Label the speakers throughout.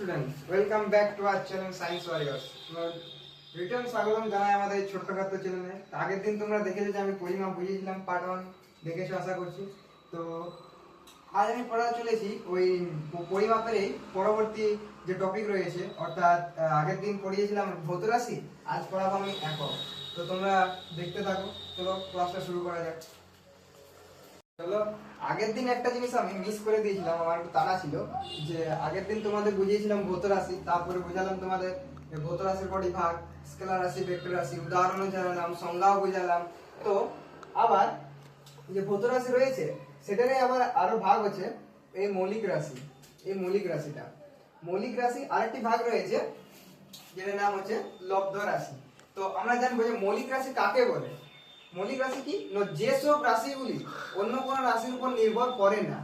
Speaker 1: Students welcome back to our channel science warriors return স্বাগতম জানাই আমাদের এই ছোট্টখাটো চ্যানেলে আগের দিন তোমরা দেখেছ যে আমি পরিমাপ বুঝিয়েছিলাম পার্ট ওয়ান দেখেছ আশা করছি। তো আজ আমি পড়াতে চলেছি ওই প- পরিমাপের এই পরবর্তী যে টপিক রয়েছে, অর্থাৎ আগের দিন পড়িয়েছিলাম ভৌত রাশি, আজ পড়াবো আমি একক। তো তোমরা দেখতে থাকো, চলো ক্লাসটা শুরু করা যাক। চলো আগের দিন একটা জিনিস আমি মিস করে দিয়েছিলাম, আমার তাড়া ছিল, যে আগের দিন তোমাদের বুঝিয়েছিলাম ভৌত রাশি, তারপরে বুঝালাম তোমাদের ভৌত রাশির কটি ভাগ স্কেলার রাশি ভেক্টর রাশি উদাহরণও জানালাম, সংজ্ঞাও বুঝালাম। তো আবার যে ভৌত রাশি রয়েছে, সেটারই আবার আরও ভাগ আছে এই মৌলিক রাশি, এই মৌলিক রাশিটা। মৌলিক রাশি আরেকটি ভাগ রয়েছে, যেটার নাম হচ্ছে লব্ধ রাশি। তো আমরা জানব যে মৌলিক রাশি কাকে বলে? মৌলিক রাশি কি? যেসব রাশিগুলি অন্য কোনো রাশির উপর নির্ভর করে না।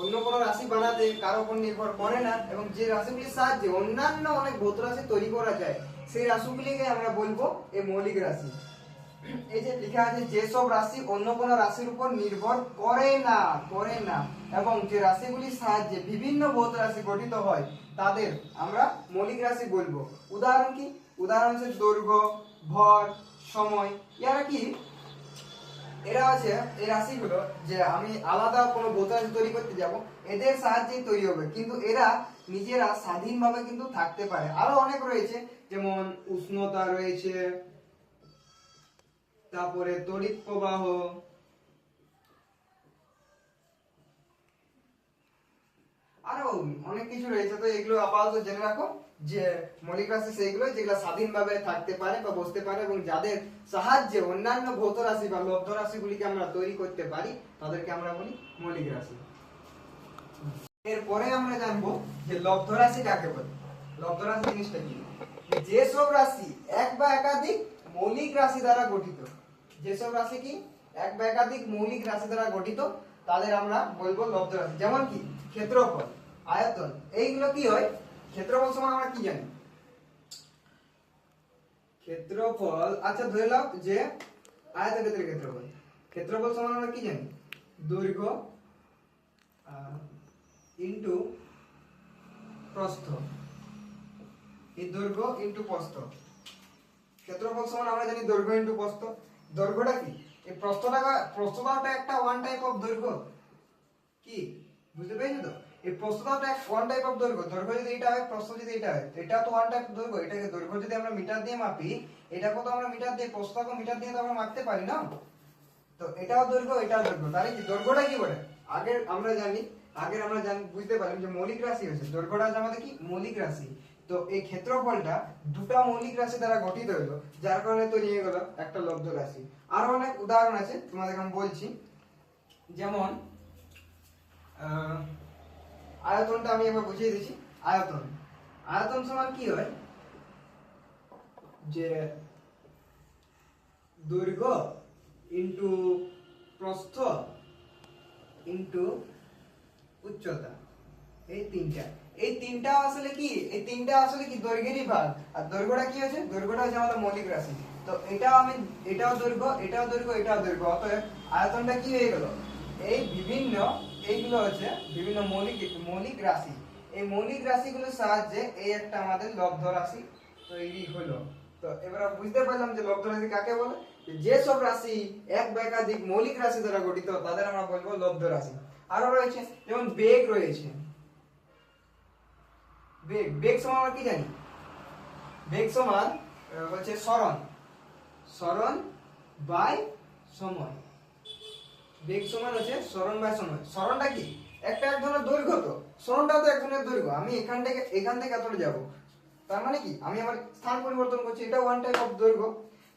Speaker 1: অন্য কোনো রাশি বানাতে কারও উপর নির্ভর করে না এবং যে রাশিগুলির সাহায্যে অন্যান্য অনেক ভৌত রাশি তৈরি করা যায়, সেই রাশিগুলিকে আমরা বলব এই মৌলিক রাশি। এই যে লেখা আছে, যেসব রাশি অন্য কোনো রাশির উপর নির্ভর করে না করে না এবং যে রাশিগুলির সাহায্যে বিভিন্ন ভৌত রাশি গঠিত হয়, তাদের আমরা মৌলিক রাশি বলব। উদাহরণ কি? উদাহরণ হচ্ছে দৈর্ঘ্য, ভর সময়। এরা কি? এরা আছে, এই রাশিগুলো যে আমি আলাদা কোনো রাশি তৈরি করতে যাব, এদের সাহায্যেই তৈরি হবে। কিন্তু এরা নিজেরা স্বাধীনভাবে কিন্তু থাকতে পারে। আরও অনেক রয়েছে, যেমন উষ্ণতা রয়েছে, তারপরে তড়িৎ প্রবাহ, আরও অনেক কিছু রয়েছে। তো এগুলো আপাতত জেনে রাখো। যে মৌলিক রাশি সেইগুলো যেগুলো স্বাধীনভাবে থাকতে পারে বা বসতে পারে এবং যাদের সাহায্যে অন্যান্য ভৌত রাশি বা লব্ধ রাশিগুলিকে আমরা তৈরি করতে পারি, তাদেরকে আমরা বলি মৌলিক রাশি এরপরে আমরা জানব যে লব্ধ রাশি কাকে বলে? লব্ধ রাশি জিনিসটা কি? যেসব রাশি এক বা একাধিক মৌলিক রাশি দ্বারা গঠিত, যেসব রাশি কি? এক বা একাধিক মৌলিক রাশি দ্বারা গঠিত, তাদের আমরা বলব লব্ধ রাশি। যেমন কি? ক্ষেত্রফল, আয়তন, এইগুলো কি হয়? ক্ষেত্রফল সমান আমরা কি জানি? ক্ষেত্রফল আচ্ছা ধরে নাও যে আয়তক্ষেত্রের ক্ষেত্রফল। ক্ষেত্রফল সমান আমরা কি জানি? দৈর্ঘ্য ইন্টু প্রস্থ। এই দৈর্ঘ্য ইন্টু প্রস্থ। ক্ষেত্রফল সমান আমরা জানি দৈর্ঘ্য ইন্টু প্রস্থ। দৈর্ঘ্যটা কি? এই প্রস্থটা প্রস্থটাও একটা ওয়ান টাইপ অফ দৈর্ঘ্য। কি? বুঝতে পেরেছ তো? এই প্রস্থটাও তো এক ওয়ান টাইপ অফ দৈর্ঘ্য। দৈর্ঘ্য যদি এটা হয় প্রস্থ যদি এটা হয় এটা তো ওয়ান টাইপ দৈর্ঘ্য। এটাকে দৈর্ঘ্য যদি আমরা মিটার দিয়ে মাপি এটা কত আমরা মিটার দিয়ে প্রস্থটাকে মিটার দিয়ে তো আমরা মাপতে পারি না? তো এটাও দৈর্ঘ্য এটাও দৈর্ঘ্য। তাহলে কি দৈর্ঘ্যটা কি বলে? আগে আমরা জানি আগে আমরা জানি বুঝতে পারলাম যে মৌলিক রাশি হচ্ছে। দৈর্ঘ্যটা হচ্ছে আমাদের কি? মৌলিক রাশি। তো এই ক্ষেত্রফলটা দুটো মৌলিক রাশি দ্বারা গঠিত হলো যার কারণে তো হয়ে গেল একটা লব্ধ রাশি। আরও অনেক উদাহরণ আছে তোমাদেরকে আমি বলছি। যেমন আহ, আয়তনটা আমি একবার বুঝিয়ে দিচ্ছি। আয়তন। আয়তন সমান কি হয়? যে দৈর্ঘ্য ইন্টু প্রস্থ ইন্টু উচ্চতা। এই তিনটা। এই তিনটা আসলে কি? এই তিনটা আসলে কি? দৈর্ঘ্যেরই ভাগ। আর দৈর্ঘ্যটা কি আছে দৈর্ঘ্যটা হচ্ছে আমাদের মৌলিক রাশি। তো এটাও আমি, এটাও দৈর্ঘ্য এটাও দৈর্ঘ্য এটাও দৈর্ঘ্য। অতএব আয়তনটা কি হয়ে গেল? এই বিভিন্ন এইগুলো হচ্ছে বিভিন্ন মৌলিক মৌলিক রাশি। এই মৌলিক রাশিগুলোর সাহায্যে এই একটা আমাদের লব্ধ রাশি তৈরি হলো। তো এবার বুঝতে পারলাম যে লব্ধ রাশি কাকে বলে? যে যেসব রাশি এক বা একাধিক মৌলিক রাশি দ্বারা গঠিত, তাদের আমরা বলব লব্ধ রাশি। আরও রয়েছে, যেমন বেগ রয়েছে। বেগ বেগ সমান আমরা কি জানি? বেগ সমান হচ্ছে স্মরণ। স্মরণ বাই সময়। বেগ সমান হচ্ছে স্মরণ বাই সময় স্মরণটা কি? একটা এক ধরনের দৈর্ঘ্য তো। স্মরণটাও তো এক ধরনের দৈর্ঘ্য। আমি এখান থেকে এখান থেকে এতটা যাব। তার মানে কি? আমি আমার স্থান পরিবর্তন করছি। এটা ওয়ান টাইপ অফ দৈর্ঘ্য।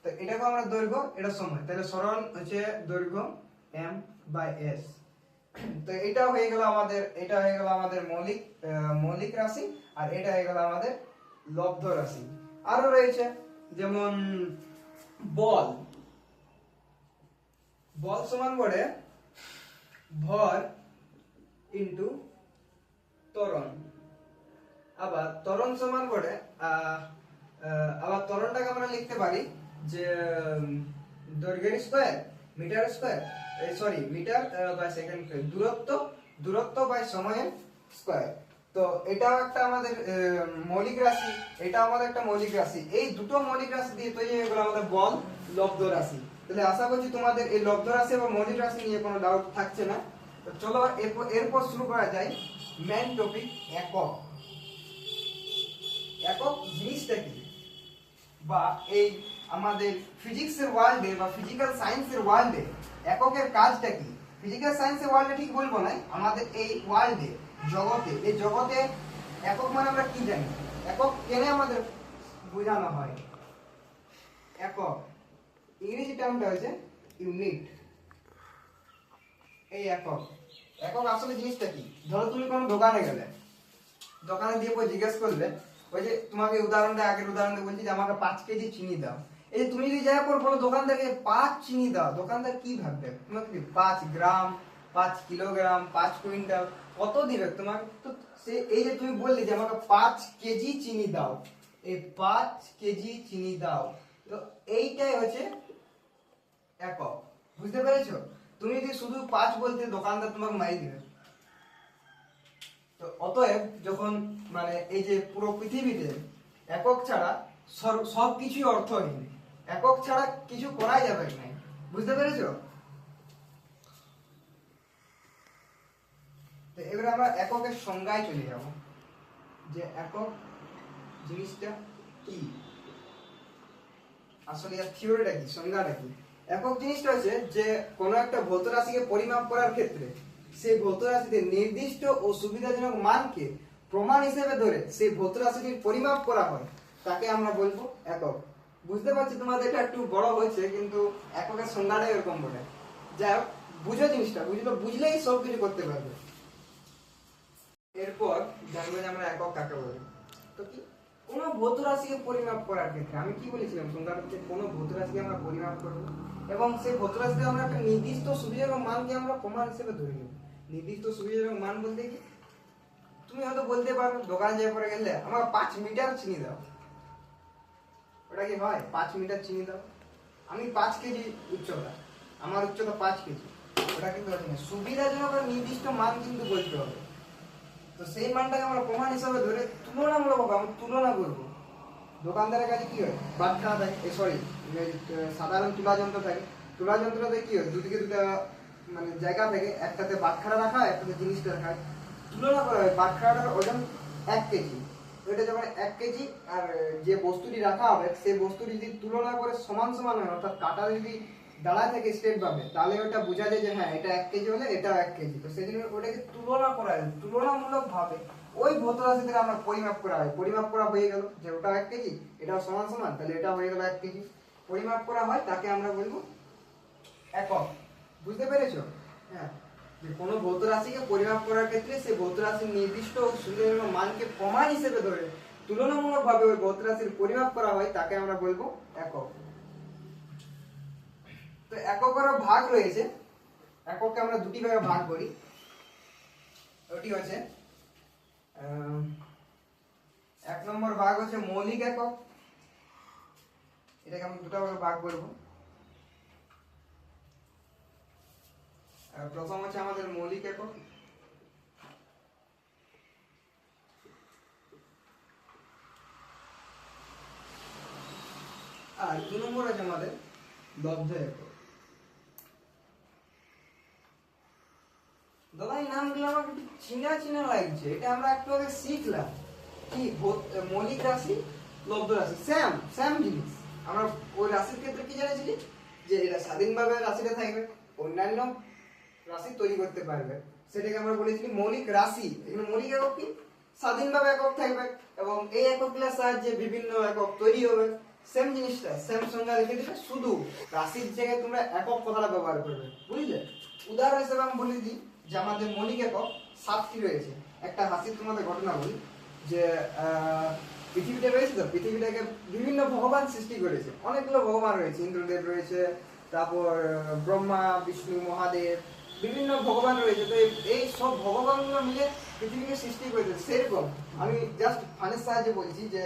Speaker 1: তো এটাকে আমরা দৈর্ঘ্য, এটা সময় তাহলে স্মরণ হচ্ছে দৈর্ঘ্য এম বাই এস তো এটা হয়ে গেল আমাদের এটা হয়ে গেল আমাদের মৌলিক মৌলিক রাশি, আর এটা হয়ে গেল আমাদের লব্ধ রাশি। আরও রয়েছে, যেমন বল। বল সমান করে ভর ইন্টু ত্বরণ। আবার ত্বরণ সমান আহ, আবার ত্বরণটাকে আমরা লিখতে পারি যে দৈর্ঘ্যের square metre square sorry metre by second দূরত্ব দূরত্ব বাই সময়ের স্কয়ার তো এটাও একটা আমাদের মৌলিক রাশি এটাও আমাদের একটা মৌলিক রাশি। এই দুটো মৌলিক রাশি দিয়ে তৈরি হয়ে গেলো আমাদের বল লব্ধ রাশি। তাহলে আশা করছি তোমাদের এই লব্ধ রাশি এবং মৌলিক রাশি নিয়ে কোনো ডাউট থাকছে না। চলো এরপর এরপর শুরু করা যায় মেন টপিক একক। একক জিনিসটা কি? বা এই আমাদের ফিজিক্সের ওয়ার্ল্ডে বা ফিজিক্যাল সায়েন্সের ওয়ার্ল্ডে এককের কাজটা কি? ফিজিক্যাল সায়েন্সের ওয়ার্ল্ডে ঠিক বলব না, আমাদের এই ওয়ার্ল্ডে জগতে। এই জগতে একক মানে আমরা কি জানি? একক কেনে আমাদের বোঝানো হয়? একক। ইংরেজি টার্মটা হচ্ছে ইউনিট এই একক। একক আসলে জিনিসটা কি? ধরো তুমি কোনো দোকানে গেলে, দোকানে দিয়ে পর জিজ্ঞেস করলে, ওই যে তোমাকে উদাহরণটা আগের উদাহরণটা বলছি যে আমাকে পাঁচ কেজি চিনি দাও। এই যে তুমি যদি যাওয়ার পর বলো দোকান থেকে পাঁচ চিনি দাও, দোকানদার কি ভাববে? তোমাকে পাঁচ গ্রাম, পাঁচ কিলোগ্রাম, পাঁচ কুইন্টাল, কত দিবে তোমাকে? তো সে এই যে তুমি বললে যে আমাকে পাঁচ কেজি চিনি দাও, এই পাঁচ কেজি চিনি দাও। তো এইটাই হচ্ছে একক। বুঝতে পেরেছ? তুমি যদি শুধু পাঁচ বলতে, দোকানদার তোমাকে মারি দিবে। তো অতএব যখন মানে এই যে পুরো পৃথিবীতে একক ছাড়া সব কিছুই অর্থহীন, একক ছাড়া কিছু করাই যাবে না। বুঝতে পেরেছ? তো এবারে আমরা এককের সংজ্ঞায় চলে যাব, যে একক জিনিসটা কি? আসলে থিওরিটা কি? সংজ্ঞাটা কি? একক জিনিসটা হচ্ছে যে কোনো একটা ভৌত রাশিকে পরিমাপ করার ক্ষেত্রে সেই ভৌত রাশিতে নির্দিষ্ট ও সুবিধাজনক মানকে প্রমাণ হিসেবে ধরে সেই ভৌত রাশিটির পরিমাপ করা হয়, তাকে আমরা বলব একক। বুঝতে পারছি তোমাদের এটা একটু বড় হয়েছে, কিন্তু এককের সংজ্ঞাটাই এরকম বলে যাই হোক, বুঝো জিনিসটা, বুঝলো, বুঝলেই সব কিছু করতে পারবে। এরপর জানব যে আমরা একক কাকে বলি। তো কি? কোনো ভৌত রাশিকে পরিমাপ করার ক্ষেত্রে, আমি কি বলেছিলাম সংজ্ঞাটা হচ্ছে কোনো ভৌত রাশিকে আমরা পরিমাপ করব? এবং সেই ভৌত রাশিতে আমরা একটা নির্দিষ্ট সুবিধাজনক মানকে আমরা প্রমাণ হিসেবে ধরে নেব। নির্দিষ্ট সুবিধাজনক মান বলতে কি? তুমি হয়তো বলতে পারো, দোকানে যাওয়ার পরে গেলে, আমার পাঁচ মিটার চিনি দাও। ওটা কি হয়? পাঁচ মিটার চিনি দাও। আমি পাঁচ কেজি উচ্চতা, আমার উচ্চতা পাঁচ কেজি। ওটা কিন্তু সুবিধাজনক নির্দিষ্ট মান কিন্তু বলতে হবে। তো সেই মানটাকে আমরা প্রমাণ হিসাবে ধরে তুলনামূলক আমরা তুলনা করব। দোকানদারের কাছে কি হয়? বাটখারা থাকে সরি সাধারণ তুলা যন্ত্র থাকে। তুলা যন্ত্রতে কি হয়? দুদিকে দুটা মানে জায়গা থেকে। একটাতে বাটখারা রাখা হয়, একটাতে জিনিসটা রাখা। তুলনা করা হয়। বাটখারাটার ওজন এক কেজি। ওইটা যখন এক কেজি আর যে বস্তুটি রাখা হবে সেই বস্তুটি যদি তুলনা করে সমান সমান হয় অর্থাৎ কাটা যদি দাঁড়ায় থাকে স্টেট ভাবে তাহলে ওটা বোঝা যায় যে হ্যাঁ এটা এক কেজি হলে এটাও এক কেজি। তো সেই জন্য ওটাকে তুলনা করা হয় তুলনামূলক ভাবে ওই ভৌত রাশি থেকে আমরা পরিমাপ করা হয়। পরিমাপ করা হয়ে গেল যে ওটা এক কেজি, এটাও সমান সমান, তাহলে এটা হয়ে গেল এক কেজি। পরিমাপ করা হয়, তাকে আমরা বলব একক। বুঝতে পেরেছ? হ্যাঁ। যে কোনো ভৌত রাশিকে পরিমাপ করার ক্ষেত্রে সেই ভৌত রাশির নির্দিষ্ট সুবিধাজনক মানকে প্রমাণ হিসেবে ধরে তুলনামূলকভাবে ওই ভৌত রাশির পরিমাপ করা হয়, তাকে আমরা বলব একক। তো এককেরও ভাগ রয়েছে। একককে আমরা দুটি ভাগে ভাগ করি। ওটি হচ্ছে এক নম্বর ভাগ হচ্ছে মৌলিক একক। এটাকে আমরা দুটো ভাগে ভাগ করব। প্রথম হচ্ছে আমাদের মৌলিক একক। আর দু নম্বর আছে আমাদের লব্ধ একক। দাদা, এই নামগুলো আমার একটু চিনা চিনা লাগছে। এটা আমরা একটু আগে শিখলাম। কি মৌলিক রাশি, লব্ধ রাশি। স্যাম স্যাম জিনিস। আমরা ওই রাশির ক্ষেত্রে কি জেনেছিলি যে এটা স্বাধীনভাবে রাশিটা থাকবে, অন্যান্য রাশি তৈরি করতে পারবে। সেটাকে আমরা বলেছিলি মৌলিক রাশি। এখানে মৌলিক একক কি? স্বাধীনভাবে একক থাকবে এবং এই এককগুলোর সাহায্যে বিভিন্ন একক তৈরি হবে। সেম জিনিসটা সেম সংজ্ঞা লিখে দিবে শুধু রাশির জায়গায় তোমরা একক কথাটা ব্যবহার করবে। বুঝলে? উদাহরণ হিসেবে আমি বলে দিই যে আমাদের মৌলিক একক সাতটি রয়েছে। একটা হাসির তোমাদের ঘটনা বলি, যে পৃথিবীটা রয়েছে তো? পৃথিবীটাকে বিভিন্ন ভগবান সৃষ্টি করেছে। অনেকগুলো ভগবান রয়েছে। ইন্দ্রদেব রয়েছে, তারপর, ব্রহ্মা, বিষ্ণু, মহাদেব, বিভিন্ন ভগবান রয়েছে। তো এই সব ভগবানগুলো মিলে পৃথিবীকে সৃষ্টি করেছে। সেরকম আমি জাস্ট ফানের সাহায্যে বলছি যে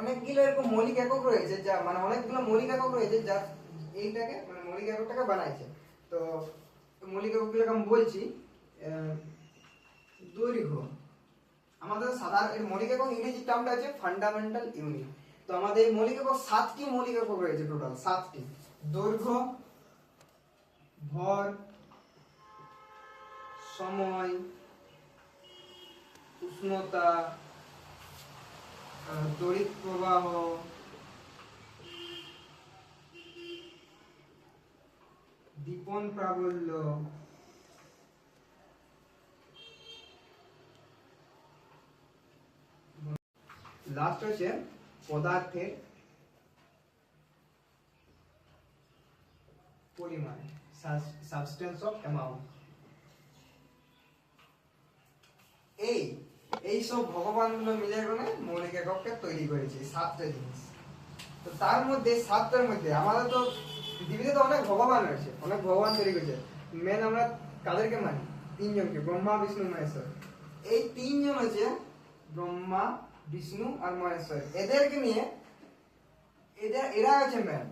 Speaker 1: অনেকগুলো এরকম মৌলিক একক রয়েছে যা মানে অনেকগুলো মৌলিক একক রয়েছে যা এইটাকে মানে মৌলিক এককটাকে বানাইছে। তো মৌলিক এককগুলোকে আমি বলছি দৈর্ঘ্য। আমাদের সাধারণ মৌলিক একক ইংরেজি টার্মটা আছে ফান্ডামেন্টাল ইউনিট তো আমাদের মৌলিক একক সাতটি মৌলিক একক রয়েছে টোটাল সাতটি। দৈর্ঘ্য, ভর, সময়, উষ্ণতা তড়িৎ প্রবাহ দীপন প্রাবল্য। লাস্ট হচ্ছে পদার্থের পরিমাণ সাবস্টেন্স অফ অ্যামাউন্ট এই এই সব ভগবানগুলো মিলে করে মৌলিক একককে তৈরি করেছে সাতটা জিনিস। তো তার মধ্যে, সাতটার মধ্যে, আমাদের তো পৃথিবীতে তো অনেক ভগবান রয়েছে, অনেক ভগবান তৈরি করেছে। মেন আমরা কাদেরকে মানি? তিনজনকে, ব্রহ্মা, বিষ্ণু, মহেশ্বর। এই তিনজন হচ্ছে ব্রহ্মা, বিষ্ণু আর মহেশ্বর। এদেরকে নিয়ে এদের, এরা হচ্ছে ম্যান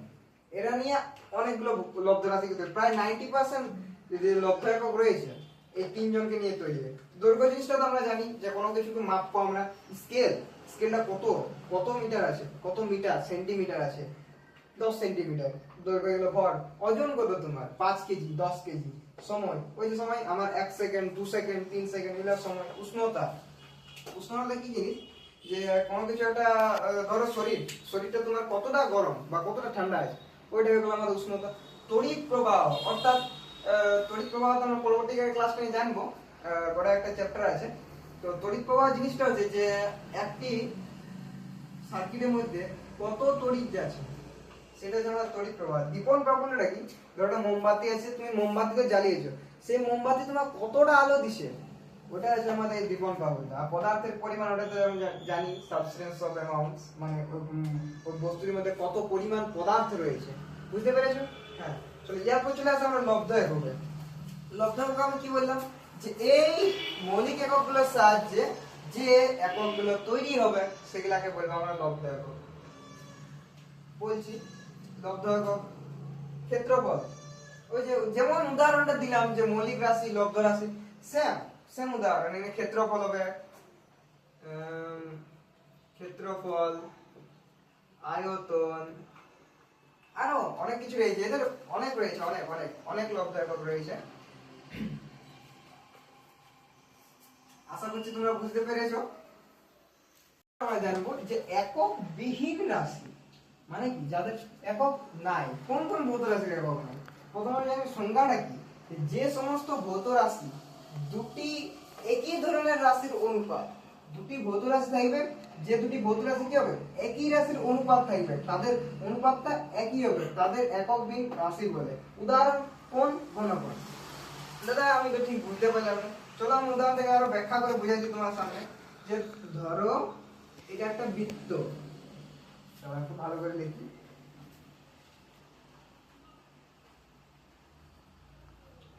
Speaker 1: এরা নিয়ে অনেকগুলো লব্ধ রাশি প্রায় নাইনটি পার্সেন্ট লব্ধ একক রয়েছে, এই তিনজনকে নিয়ে তৈরি দৈর্ঘ্য জিনিসটা তো আমরা জানি যে কোনো কিছুকে মাপবো আমরা। স্কেল স্কেলটা কত? কত মিটার আছে? কত মিটার সেন্টিমিটার আছে? দশ সেন্টিমিটার দৈর্ঘ্য গেলো ভর। ওজন কত তোমার? পাঁচ কেজি, দশ কেজি। সময়? ওই যে সময় আমার এক সেকেন্ড, দু সেকেন্ড, তিন সেকেন্ড, এগুলো সময়। উষ্ণতা। উষ্ণতা কি জিনিস? যে কোনো কিছু একটা ধরো শরীর। শরীরটা তোমার কতটা গরম বা কতটা ঠান্ডা আছে, ওইটা গেলো আমাদের উষ্ণতা। তড়িৎ প্রবাহ, অর্থাৎ তড়িৎ প্রবাহ তো আমরা পরবর্তী ক্লাস নিয়ে জানব। গোটা একটা চ্যাপ্টার আছে। তো তড়িৎ প্রবাহ জিনিসটা হচ্ছে যে, একটি সার্কিটের মধ্যে কত তড়িৎ যাচ্ছে? সেটা হচ্ছে তড়িৎ প্রবাহ। দীপন প্রাপণটা কি? ধরো একটা মোমবাতি আছে, তুমি মোমবাতিতে জ্বালিয়েছো। সেই মোমবাতি তোমার কতটা আলো দিছে? ওটা আছে আমাদের দীপন প্রাপণটা আর পদার্থের পরিমাণ ওটাতে আমি জানি সাবস্টেন্স অফ অ্যামাউন্টস মানে ওই বস্তুর মধ্যে কত পরিমাণ পদার্থ রয়েছে। বুঝতে পেরেছ? হ্যাঁ। চলো এরপর চলে আসে আমরা লব্ধ এককে। লব্ধ একক আমি কি বললাম? যে এই মৌলিক এককগুলোর সাহায্যে যে এককগুলো তৈরি হবে, সেগুলাকে বলব আমরা লব্ধ একক। বলছি লব্ধ ক্ষেত্রফল। ওই যে যেমন উদাহরণটা দিলাম যে মৌলিক রাশি, লব্ধ রাশি সেম সেম উদাহরণ। এখানে ক্ষেত্রফল হবে ক্ষেত্রফল, আয়তন, আরও অনেক কিছু রয়েছে। এদের অনেক রয়েছে, অনেক অনেক অনেক লব্ধ একক রয়েছে। আশা করছি তোমরা বুঝতে পেরেছ। জানব যে একক বিহীন রাশি মানে কি? যাদের একক নাই। কোন কোন ভৌত রাশির একক নাই? প্রথমে জানি সংজ্ঞাটা কি? যে সমস্ত ভৌত রাশি দুটি একই ধরনের রাশির অনুপাত, দুটি ভৌত রাশি থাকবে, যে দুটি ভৌত রাশি কি হবে? একই রাশির অনুপাত থাকবে। তাদের অনুপাতটা একই হবে, তাদের একক বিহীন রাশি বলে। উদাহরণ কোন? ঘনফল দাদা, আমি তো ঠিক বুঝতে পারলাম না। চলো আমি উদাহরণ থেকে আরও ব্যাখ্যা করে বুঝাচ্ছি তোমার সামনে। যে ধরো, এটা একটা বৃত্ত। চলো একটু ভালো করে লিখি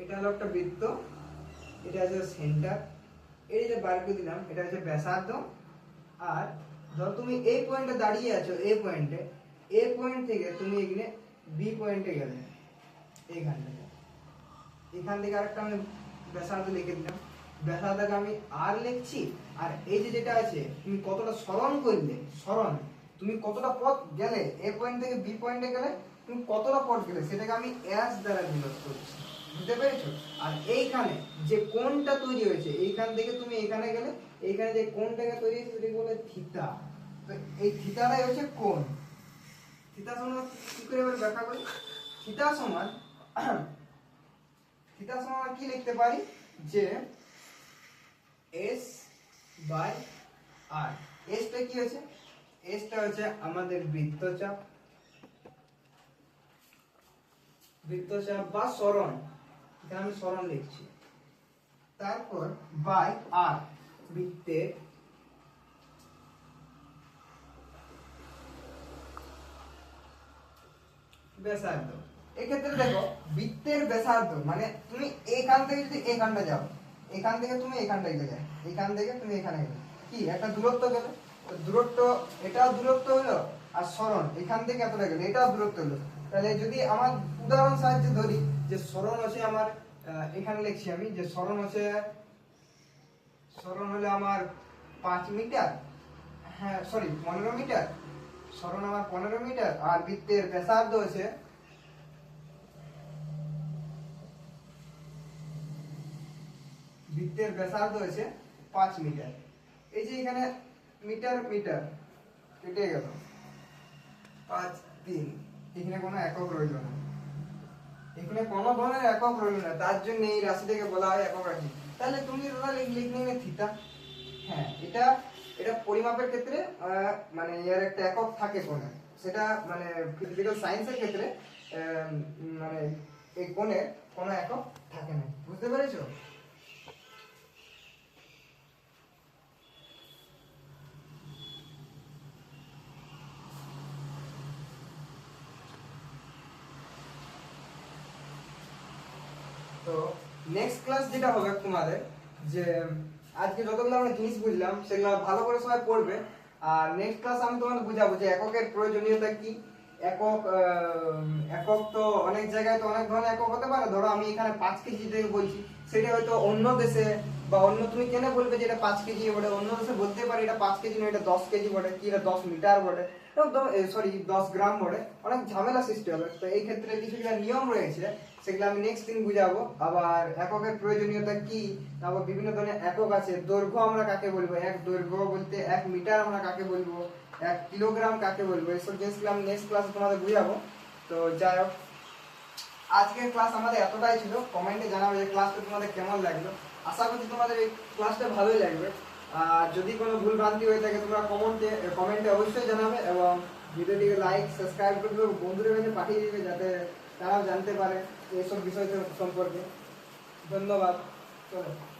Speaker 1: এটা হলো একটা বৃত্ত, এটা হচ্ছে সেন্টার। এই যে বার করে দিলাম, এটা হচ্ছে ব্যাসার্ধ। আর ধরো তুমি এই পয়েন্টে দাঁড়িয়ে আছো, এই পয়েন্টে এ পয়েন্ট থেকে তুমি এখানে বি পয়েন্টে গেলে, এইখান থেকে। এখান থেকে আরেকটা আমি ব্যাসার্ধ লিখে দিলাম। ব্যাসার্ধকে আমি আর লিখছি, আর এই যে যেটা আছে, তুমি কতটা স্মরণ করলে, স্মরণ তুমি কতটা পথ গেলে এ পয়েন্ট থেকে বি পয়েন্টে গেলে, তুমি কতটা পথ গেলে সেটাকে আমি এস দ্বারা ডিনোট করছি। বুঝতে পেরেছ? আর এইখানে যে কোণটা তৈরি হয়েছে, এইখান থেকে তুমি এখানে গেলে, এইখানে যে কোণটাকে তৈরি হয়েছে সেটাকে বলে থিতা তো এই থিতাটাই হচ্ছে কোণ। থিতা সমান কি করে এবার ব্যাখ্যা করি? থিতা সমান থিতা সমান কি লিখতে পারি? যে এস বাই আর এসটা কি হচ্ছে এসটা হচ্ছে আমাদের বৃত্তচাপ বৃত্তচাপ বা সরণ এখানে আমি সরণ লিখছি তারপর বাই আর বৃত্তের ব্যাসার্ধ এক্ষেত্রে দেখো বৃত্তের ব্যাসার্ধ মানে তুমি এখান থেকে যদি এখানটা যাও এখান থেকে তুমি এখানটা গেলে এখান থেকে তুমি এখানে কি একটা দূরত্ব গেলে দূরত্ব এটাও দূরত্ব হলো আর সরণ এখান থেকে এতটা গেলে, এটাও দূরত্ব হলো। তাহলে যদি আমার উদাহরণ সাহায্যে ধরি, যে সরণ আছে আমার এখানে লিখছি আমি, যে সরণ আছে সরণ হলো আমার পাঁচ মিটার হ্যাঁ সরি পনেরো মিটার। সরণ আমার পনেরো মিটার, আর বৃত্তের ব্যাসার্ধ হচ্ছে বৃত্তের ব্যাসার্ধ হচ্ছে পাঁচ মিটার। এই যে এখানে মিটার মিটার। কেটে গেল। পাঁচ, তিন। এখানে কোনো একক রইল না। এখানে কোনো ধরনের একক রইল না। তার জন্য এই রাশিটাকে বলা হয় একক রাশি। তাহলে তুমি দাদা লিখে নেবে থিতা হ্যাঁ এটা এটা পরিমাপের ক্ষেত্রে মানে এর একটা একক থাকে কোণে। সেটা মানে ফিজিক্যাল সায়েন্সের ক্ষেত্রে মানে এই কোণের কোনো একক থাকে না। বুঝতে পেরেছ? তো নেক্সট ক্লাস যেটা হবে তোমাদের, যে আজকে যতগুলো আমরা জিনিস বুঝলাম, সেগুলো ভালো করে সবাই পড়বে। আর নেক্সট ক্লাস আমি তোমাদের বুঝাবো যে এককের প্রয়োজনীয়তা কি। একক একক তো অনেক জায়গায় তো অনেক ধরনের একক হতে পারে। ধরো আমি এখানে পাঁচ কেজি থেকে বলছি, সেটা হয়তো অন্য দেশে বা অন্য তুমি কেন বলবে যে এটা পাঁচ কেজি বটে? অন্য দেশে বলতে পারে এটা পাঁচ কেজি নয়, এটা দশ কেজি বটে, কি এটা দশ মিটার বটে? সরি দশ গ্রাম বটে। অনেক ঝামেলা সৃষ্টি হবে। তো এই ক্ষেত্রে কিছু কিছু নিয়ম রয়েছে, সেগুলো আমি নেক্সট দিন বুঝাবো। আবার এককের প্রয়োজনীয়তা কি? তারপর বিভিন্ন ধরনের একক আছে। দৈর্ঘ্য আমরা কাকে বলব? এক দৈর্ঘ্য বলতে এক মিটার আমরা কাকে বলব? এক কিলোগ্রাম কাকে বলব? এইসব জিনিসগুলো আমি নেক্সট ক্লাসে তোমাদের বুঝাবো। তো যাই হোক, আজকের ক্লাস আমাদের এতটাই ছিল। কমেন্টে জানাবে যে ক্লাসটা তোমাদের কেমন লাগল। আশা করছি তোমাদের এই ক্লাসটা ভালোই লাগবে। আর যদি কোনো ভুল ভ্রান্তি হয়ে থাকে, তোমরা কমেন্টে কমেন্টে অবশ্যই জানাবে এবং ভিডিওটিকে লাইক সাবস্ক্রাইব করবে বন্ধুদের কাছে পাঠিয়ে দেবে যাতে তারাও জানতে পারে এইসব বিষয় সম্পর্কে। ধন্যবাদ। চলো।